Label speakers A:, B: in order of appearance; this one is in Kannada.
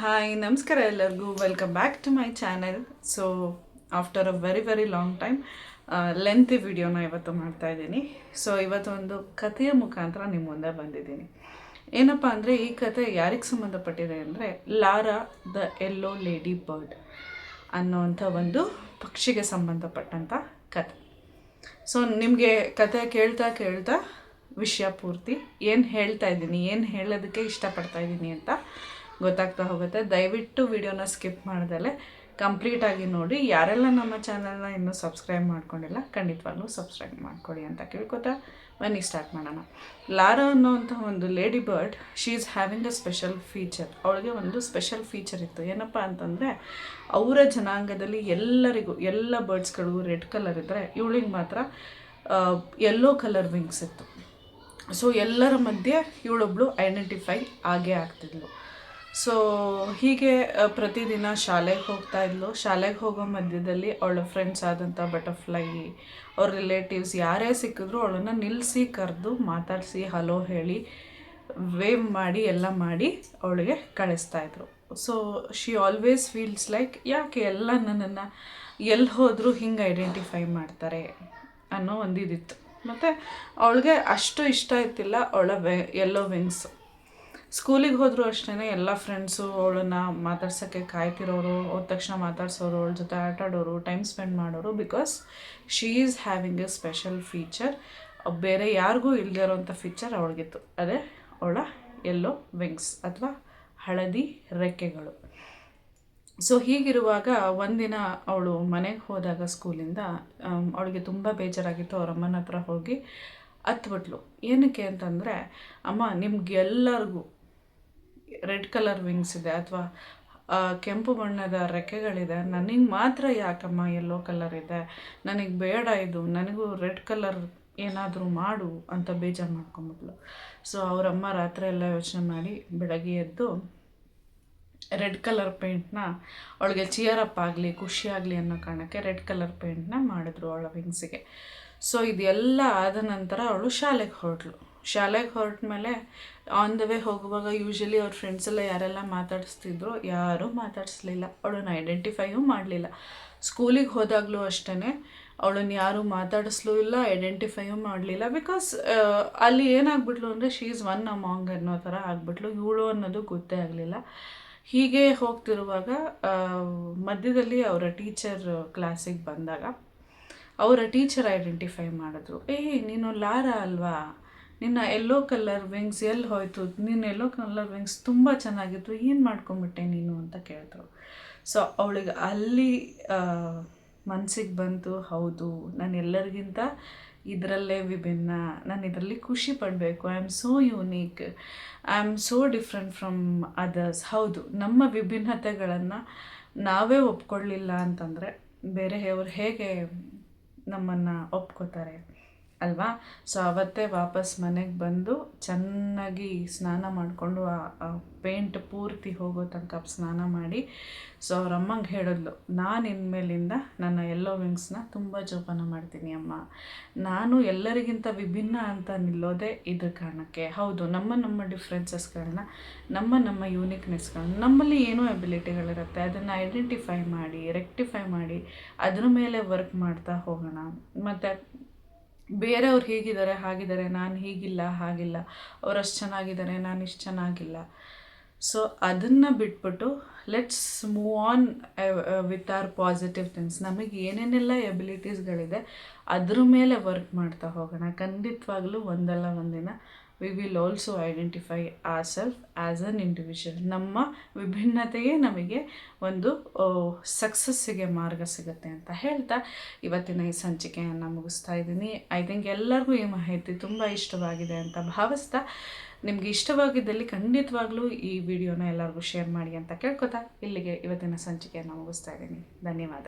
A: ಹಾಯ್ ನಮಸ್ಕಾರ ಎಲ್ಲರಿಗೂ welcome back to my channel so after a very very long time lengthy ವಿಡಿಯೋನ ಇವತ್ತು ಮಾಡ್ತಾ ಇದ್ದೀನಿ. ಸೊ ಇವತ್ತು ಒಂದು ಕಥೆಯ ಮುಖಾಂತರ ನಿಮ್ಮ ಮುಂದೆ ಬಂದಿದ್ದೀನಿ. ಏನಪ್ಪ ಅಂದರೆ, ಈ ಕತೆ ಯಾರಿಗೆ ಸಂಬಂಧಪಟ್ಟಿದೆ ಅಂದರೆ, Laura the yellow lady bird ಅನ್ನೋವಂಥ ಒಂದು ಪಕ್ಷಿಗೆ ಸಂಬಂಧಪಟ್ಟಂಥ ಕತೆ ಸೊ ನಿಮಗೆ ಕತೆ ಕೇಳ್ತಾ ಕೇಳ್ತಾ ವಿಷಯ ಪೂರ್ತಿ ಏನು ಹೇಳ್ತಾ ಇದ್ದೀನಿ, ಏನು ಹೇಳೋದಕ್ಕೆ ಇಷ್ಟಪಡ್ತಾ ಇದ್ದೀನಿ ಅಂತ ಗೊತ್ತಾಗ್ತಾ ಹೋಗುತ್ತೆ. ದಯವಿಟ್ಟು ವಿಡಿಯೋನ ಸ್ಕಿಪ್ ಮಾಡ್ದಲೆ ಕಂಪ್ಲೀಟಾಗಿ ನೋಡಿ. ಯಾರೆಲ್ಲ ನಮ್ಮ ಚಾನಲ್ನ ಇನ್ನೂ ಸಬ್ಸ್ಕ್ರೈಬ್ ಮಾಡ್ಕೊಂಡಿಲ್ಲ, ಖಂಡಿತವಾಗ್ಲೂ ಸಬ್ಸ್ಕ್ರೈಬ್ ಮಾಡ್ಕೊಳ್ಳಿ ಅಂತ ಕೇಳ್ಕೊತಾ ಬನ್ನಿ, ಸ್ಟಾರ್ಟ್ ಮಾಡೋಣ. ಲಾರಾ ಅನ್ನೋವಂಥ ಒಂದು lady bird she is having a special feature ಅವಳಿಗೆ ಒಂದು ಸ್ಪೆಷಲ್ ಫೀಚರ್ ಇತ್ತು. ಏನಪ್ಪ ಅಂತಂದರೆ, ಅವರ ಜನಾಂಗದಲ್ಲಿ ಎಲ್ಲರಿಗೂ, ಎಲ್ಲ ಬರ್ಡ್ಸ್ಗಳಿಗೂ ರೆಡ್ ಕಲರ್ ಇದ್ದರೆ ಇವಳಿಗೆ ಮಾತ್ರ ಯೆಲ್ಲೋ ಕಲರ್ ವಿಂಗ್ಸ್ ಇತ್ತು. ಸೊ ಎಲ್ಲರ ಮಧ್ಯೆ ಇವಳೊಬ್ಳು ಐಡೆಂಟಿಫೈ ಆಗೇ ಆಗ್ತಿದ್ಲು. ಸೊ ಹೀಗೆ ಪ್ರತಿದಿನ ಶಾಲೆಗೆ ಹೋಗ್ತಾ ಇದ್ಲು. ಶಾಲೆಗೆ ಹೋಗೋ ಮಧ್ಯದಲ್ಲಿ ಅವಳ ಫ್ರೆಂಡ್ಸ್ ಆದಂಥ ಬಟರ್ಫ್ಲೈ ಅವ್ರ ರಿಲೇಟಿವ್ಸ್ ಯಾರೇ ಸಿಕ್ಕಿದ್ರು ಅವಳನ್ನ ನಿಲ್ಲಿಸಿ ಕರೆದು ಮಾತಾಡಿಸಿ ಹಲೋ ಹೇಳಿ ವೇವ್ ಮಾಡಿ, ಎಲ್ಲ ಮಾಡಿ ಅವಳಿಗೆ ಕಳಿಸ್ತಾ ಇದ್ರು. So she always feels like ಯಾಕೆ ಎಲ್ಲ ನನ್ನನ್ನು ಎಲ್ಲಿ ಹೋದರೂ ಹಿಂಗೆ ಐಡೆಂಟಿಫೈ ಮಾಡ್ತಾರೆ? ಅನ್ನೋ ಒಂದು ಇದಿತ್ತು ಮತ್ತು, ಅವಳಿಗೆ ಅಷ್ಟು ಇಷ್ಟ ಇತ್ತಿಲ್ಲ ಅವಳ ವೆ ಎಲ್ಲೋ ವಿಂಗ್ಸು ಸ್ಕೂಲಿಗೆ ಹೋದರೂ ಅಷ್ಟೇ ಎಲ್ಲ ಫ್ರೆಂಡ್ಸು ಅವಳನ್ನ ಮಾತಾಡ್ಸೋಕ್ಕೆ ಕಾಯ್ತಿರೋರು, ಹೋದ ತಕ್ಷಣ ಮಾತಾಡ್ಸೋರು, ಅವಳ ಜೊತೆ ಆಟ ಆಡೋರು ಟೈಮ್ ಸ್ಪೆಂಡ್ ಮಾಡೋರು because she is having a special feature ಬೇರೆ ಯಾರಿಗೂ ಇಲ್ಲದೇ ಇರೋವಂಥ ಫೀಚರ್ ಅವಳಿಗಿತ್ತು. ಅದೇ ಅವಳ ಎಲ್ಲೋ ವಿಂಗ್ಸ್ ಅಥವಾ ಹಳದಿ ರೆಕ್ಕೆಗಳು. ಸೊ ಹೀಗಿರುವಾಗ ಒಂದಿನ ಅವಳು ಮನೆಗೆ ಹೋದಾಗ ಸ್ಕೂಲಿಂದ ಅವಳಿಗೆ ತುಂಬ ಬೇಜಾರಾಗಿತ್ತು. ಅವ್ರ ಅಮ್ಮನ ಹತ್ರ ಹೋಗಿ ಹತ್ಬಿಟ್ಲು ಏನಕ್ಕೆ ಅಂತಂದರೆ, ಅಮ್ಮ, ನಿಮ್ಗೆಲ್ಲರಿಗೂ ರೆಡ್ ಕಲರ್ ವಿಂಗ್ಸ್ ಇದೆ ಅಥವಾ ಕೆಂಪು ಬಣ್ಣದ ರೆಕ್ಕೆಗಳಿದೆ. ನನಗೆ ಮಾತ್ರ ಯಾಕಮ್ಮ ಯೆಲ್ಲೋ ಕಲರ್ ಇದೆ? ನನಗೆ ಬೇಡ ಇದು. ನನಗೂ ರೆಡ್ ಕಲರ್ ಏನಾದರೂ ಮಾಡು ಅಂತ ಬೇಜಾರು ಮಾಡ್ಕೊಂಬಿಟ್ಲು ಸೊ ಅವರಮ್ಮ ರಾತ್ರಿ ಎಲ್ಲ ಯೋಚನೆ ಮಾಡಿ ಬೆಳಗ್ಗೆ ಎದ್ದು ರೆಡ್ ಕಲರ್ ಪೇಂಟ್ನ ಅವಳಿಗೆ ಚಿಯರ್ ಅಪ್ ಆಗಲಿ ಖುಷಿಯಾಗಲಿ ಅನ್ನೋ ಕಾರಣಕ್ಕೆ ರೆಡ್ ಕಲರ್ ಪೇಂಟ್ನ ಮಾಡಿದ್ರು ಅವಳ ವಿಂಗ್ಸಿಗೆ ಸೊ ಇದೆಲ್ಲ ಆದ ನಂತರ ಅವಳು ಶಾಲೆಗೆ ಹೊರಟ್ಲು ಶಾಲೆಗೆ ಹೊರಟ ಮೇಲೆ ಆನ್ ದ ವೇ ಹೋಗುವಾಗ ಯೂಶ್ವಲಿ ಅವ್ರ ಫ್ರೆಂಡ್ಸ್ ಎಲ್ಲ ಯಾರೆಲ್ಲ ಮಾತಾಡಿಸ್ತಿದ್ರು, ಯಾರೂ ಮಾತಾಡಿಸ್ಲಿಲ್ಲ. ಅವಳನ್ನ ಐಡೆಂಟಿಫೈಯೂ ಮಾಡಲಿಲ್ಲ. ಸ್ಕೂಲಿಗೆ ಹೋದಾಗಲೂ ಅಷ್ಟೇ ಅವಳನ್ನ ಯಾರೂ ಮಾತಾಡಿಸ್ಲೂ ಇಲ್ಲ ಐಡೆಂಟಿಫೈಯೂ ಮಾಡಲಿಲ್ಲ. ಬಿಕಾಸ್ ಅಲ್ಲಿ ಏನಾಗ್ಬಿಟ್ಲು ಅಂದರೆ ಶೀ ಈಸ್ ಒನ್ ಅಮಾಂಗ್ ಅನ್ನೋ ಥರ ಆಗ್ಬಿಟ್ಲು. ಇವಳು ಅನ್ನೋದು ಗೊತ್ತೇ ಆಗಲಿಲ್ಲ. ಹೀಗೆ ಹೋಗ್ತಿರುವಾಗ ಮಧ್ಯದಲ್ಲಿ ಅವರ ಟೀಚರ್ ಕ್ಲಾಸಿಗೆ ಬಂದಾಗ, ಅವರ ಟೀಚರ್ ಐಡೆಂಟಿಫೈ ಮಾಡಿದ್ರು. ಏಯ್, ನೀನು ಲಾರಾ ಅಲ್ವಾ? ನಿನ್ನ ಎಲ್ಲೋ ಕಲರ್ ವಿಂಗ್ಸ್ ಎಲ್ಲಿ ಹೋಯ್ತು? ನಿನ್ನ ಎಲ್ಲೋ ಕಲರ್ ವಿಂಗ್ಸ್ ತುಂಬ ಚೆನ್ನಾಗಿತ್ತು ಏನು ಮಾಡ್ಕೊಂಬಿಟ್ಟೆ ನೀನು ಅಂತ ಕೇಳಿದ್ರು. ಸೊ ಅವಳಿಗೆ ಅಲ್ಲಿ ಮನಸ್ಸಿಗೆ ಬಂತು, ಹೌದು, ನಾನು ಎಲ್ಲರಿಗಿಂತ ಇದರಲ್ಲೇ ವಿಭಿನ್ನ, ನಾನು ಇದರಲ್ಲಿ ಖುಷಿ ಪಡಬೇಕು. I am so unique I am so different from others ಹೌದು, ನಮ್ಮ ವಿಭಿನ್ನತೆಗಳನ್ನು ನಾವೇ ಒಪ್ಕೊಳ್ಳಿಲ್ಲ ಅಂತಂದರೆ ಬೇರೆಯವರು ಹೇಗೆ ನಮ್ಮನ್ನು ಒಪ್ಕೋತಾರೆ? ಅಲ್ವಾ? ಸೊ ಅವತ್ತೇ ವಾಪಸ್ ಮನೆಗೆ ಬಂದು ಚೆನ್ನಾಗಿ ಸ್ನಾನ ಮಾಡಿಕೊಂಡು, ಆ ಪೇಂಟ್ ಪೂರ್ತಿ ಹೋಗೋ ತನಕ ಸ್ನಾನ ಮಾಡಿ. ಸೊ ಅವ್ರ ಅಮ್ಮಂಗೆ ಹೇಳಿದ್ಲು, ನಾನು ಇನ್ಮೇಲಿಂದ ನನ್ನ ಎಲ್ಲೋ ವಿಂಗ್ಸ್ನ ತುಂಬ ಜೋಪಾನ ಮಾಡ್ತೀನಿ ಅಮ್ಮ. ನಾನು ಎಲ್ಲರಿಗಿಂತ ವಿಭಿನ್ನ ಅಂತ ನಿಲ್ಲೋದೇ ಇದ್ರ ಕಾರಣಕ್ಕೆ. ಹೌದು, ನಮ್ಮ ನಮ್ಮ ಡಿಫ್ರೆನ್ಸಸ್ಗಳನ್ನ ನಮ್ಮ ನಮ್ಮ ಯೂನಿಕ್ನೆಸ್ಗಳನ್ನ ನಮ್ಮಲ್ಲಿ ಏನೋ ಎಬಿಲಿಟಿಗಳಿರುತ್ತೆ ಅದನ್ನು ಐಡೆಂಟಿಫೈ ಮಾಡಿ ರೆಕ್ಟಿಫೈ ಮಾಡಿ, ಅದ್ರ ಮೇಲೆ ವರ್ಕ್ ಮಾಡ್ತಾ ಹೋಗೋಣ. ಮತ್ತು ಬೇರೆಯವ್ರು ಹೇಗಿದ್ದಾರೆ, ಹಾಗಿದ್ದಾರೆ, ನಾನು ಹೀಗಿಲ್ಲ, ಹಾಗಿಲ್ಲ ಅವ್ರು ಅಷ್ಟು ಚೆನ್ನಾಗಿದ್ದಾರೆ, ನಾನು ಇಷ್ಟು ಚೆನ್ನಾಗಿಲ್ಲ. ಸೊ ಅದನ್ನು ಬಿಟ್ಬಿಟ್ಟು let's move on with our positive things ನಮಗೆ ಏನೇನೆಲ್ಲ ಎಬಿಲಿಟೀಸ್ಗಳಿದೆ ಅದ್ರ ಮೇಲೆ ವರ್ಕ್ ಮಾಡ್ತಾ ಹೋಗೋಣ. ಖಂಡಿತವಾಗ್ಲೂ ಒಂದಲ್ಲ ಒಂದಿನ we will also identify our self as an individual ನಮ್ಮ ವಿಭಿನ್ನತೆಯೇ ನಮಗೆ ಒಂದು ಸಕ್ಸಸ್ಸಿಗೆ ಮಾರ್ಗ ಸಿಗುತ್ತೆ ಅಂತ ಹೇಳ್ತಾ ಇವತ್ತಿನ ಈ ಸಂಚಿಕೆಯನ್ನು ಮುಗಿಸ್ತಾ ಇದ್ದೀನಿ. ಐ ಥಿಂಕ್ ಎಲ್ಲರಿಗೂ ಈ ಮಾಹಿತಿ ತುಂಬ ಇಷ್ಟವಾಗಿದೆ ಅಂತ ಭಾವಿಸ್ತಾ ನಿಮಗೆ ಇಷ್ಟವಾಗಿದ್ದಲ್ಲಿ ಖಂಡಿತವಾಗ್ಲೂ ಈ ವಿಡಿಯೋನ ಎಲ್ಲರಿಗೂ ಶೇರ್ ಮಾಡಿ ಅಂತ ಕೇಳ್ಕೊತಾ ಇಲ್ಲಿಗೆ ಇವತ್ತಿನ ಸಂಚಿಕೆಯನ್ನು ಮುಗಿಸ್ತಾ ಇದ್ದೀನಿ. ಧನ್ಯವಾದ.